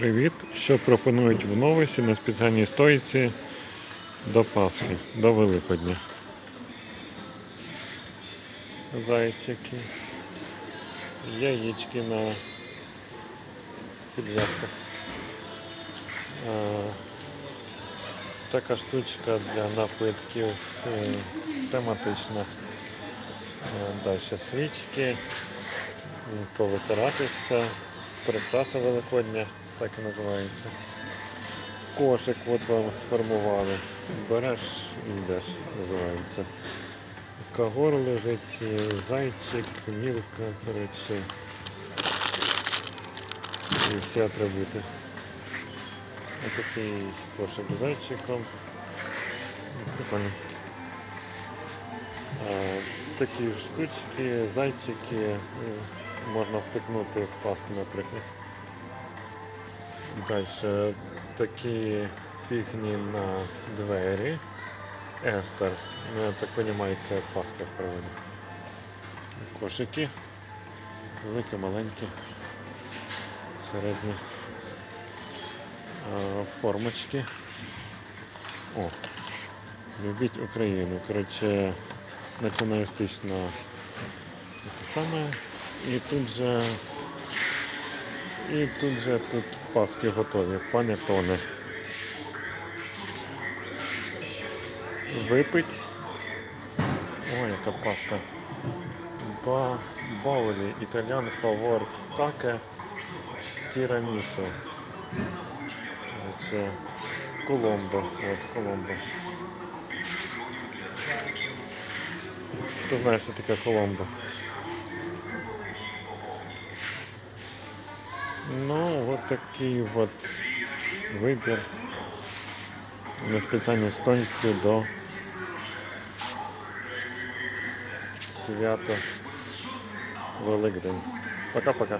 Привіт! Що пропонують в новості на спеціальній стойці до Пасхи, до Великодня. Зайчики, яєчки на підв'язках. Така штучка для напитків е, тематична. Е, Далі свічки, м, повитирати все, прикраса великодня, так і називається. Кошик от вам сформували. Береш і йдеш, називається. Кагор лежить, зайчик, мілка, коротше. І всі атрибути. Такий кошик з зайчиком. Прикольно. Такі штучки, зайчики е, можна втикнути в пасту, наприклад. Далі такі фігні на двері. Естер. Ну, я так розумію, це паска правильно. Кошики. Великі, маленькі, середні. Формочки. О, любіть Україну. Коротше, націоналістична те саме. І тут же і тут же тут паски готові, панетони. Випить. Ой, яка паска. Ба, баулі, італіан фавор, каке, тірамісу. Це Коломбо. От Коломбо. Хто знає, що таке Коломбо? Ну, вот такий от вибір на спеціальній стойці до свято Великдень. Пока-пока.